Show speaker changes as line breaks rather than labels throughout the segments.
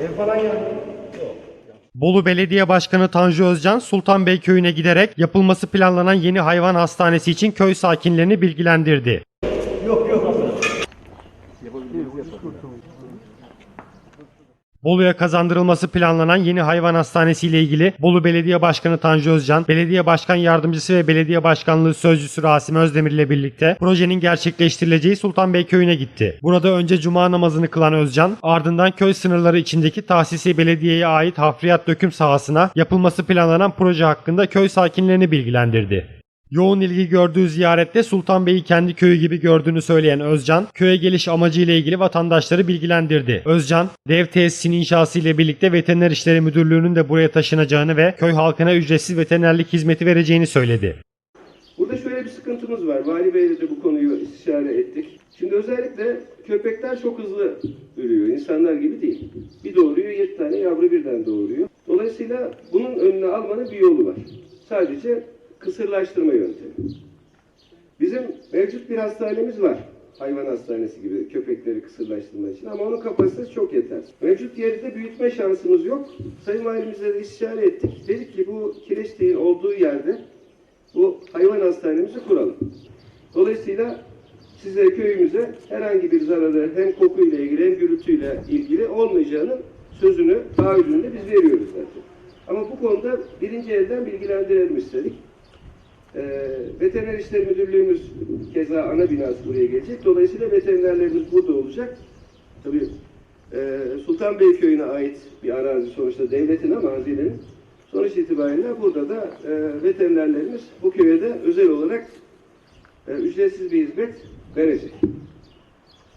Ev falan.
Bolu Belediye Başkanı Tanju Özcan, Sultanbey köyüne giderek yapılması planlanan yeni hayvan hastanesi için köy sakinlerini bilgilendirdi.
Yok yok.
Bolu'ya kazandırılması planlanan yeni hayvan hastanesi ile ilgili Bolu Belediye Başkanı Tanju Özcan, Belediye Başkan Yardımcısı ve Belediye Başkanlığı Sözcüsü Rasim Özdemir ile birlikte projenin gerçekleştirileceği Sultanbey köyüne gitti. Burada önce cuma namazını kılan Özcan, ardından köy sınırları içindeki tahsisi belediyeye ait hafriyat döküm sahasına yapılması planlanan proje hakkında köy sakinlerini bilgilendirdi. Yoğun ilgi gördüğü ziyarette Sultan Bey'i kendi köyü gibi gördüğünü söyleyen Özcan, köye geliş amacıyla ilgili vatandaşları bilgilendirdi. Özcan, dev tesisinin inşası ile birlikte Veteriner İşleri Müdürlüğü'nün de buraya taşınacağını ve köy halkına ücretsiz veterinerlik hizmeti vereceğini söyledi.
Burada şöyle bir sıkıntımız var. Vali Bey'le de bu konuyu istişare ettik. Şimdi özellikle köpekler çok hızlı ürüyor. İnsanlar gibi değil. Bir doğuruyor, yedi tane yavru birden doğuruyor. Dolayısıyla bunun önüne almanın bir yolu var. Sadece kısırlaştırma yöntemi. Bizim mevcut bir hastanemiz var. Hayvan hastanesi gibi köpekleri kısırlaştırmak için ama onun kapasitesi çok yeter. Mevcut yeri de büyütme şansımız yok. Sayın Valimizle de istişare ettik. Dedik ki bu kireçliğin olduğu yerde bu hayvan hastanemizi kuralım. Dolayısıyla size köyümüze herhangi bir zararı hem kokuyla ilgili hem gürültüyle ilgili olmayacağının sözünü, taahhüdünü biz veriyoruz zaten. Ama bu konuda birinci elden bilgilendirelim istedik. Ee, Veteriner İşleri Müdürlüğümüz keza ana binası buraya gelecek. Dolayısıyla veterinerlerimiz burada olacak. Tabii e, Sultanbey Köyü'ne ait bir arazi sonuçta devletin ama hazinenin. Sonuç itibariyle burada da e, veterinerlerimiz bu köye de özel olarak e, ücretsiz bir hizmet verecek.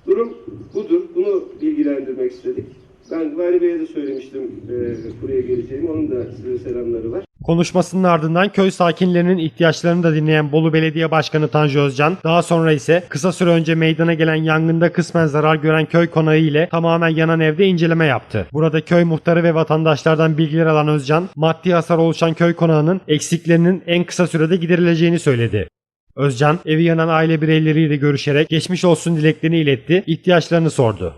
Durum budur. Bunu bilgilendirmek istedik. Ben Vali Bey'e de söylemiştim e, buraya geleceğimi. Onun da size selamları var.
Konuşmasının ardından köy sakinlerinin ihtiyaçlarını da dinleyen Bolu Belediye Başkanı Tanju Özcan, daha sonra ise kısa süre önce meydana gelen yangında kısmen zarar gören köy konağı ile tamamen yanan evde inceleme yaptı. Burada köy muhtarı ve vatandaşlardan bilgiler alan Özcan, maddi hasar oluşan köy konağının eksiklerinin en kısa sürede giderileceğini söyledi. Özcan, evi yanan aile bireyleriyle görüşerek geçmiş olsun dileklerini iletti, ihtiyaçlarını sordu.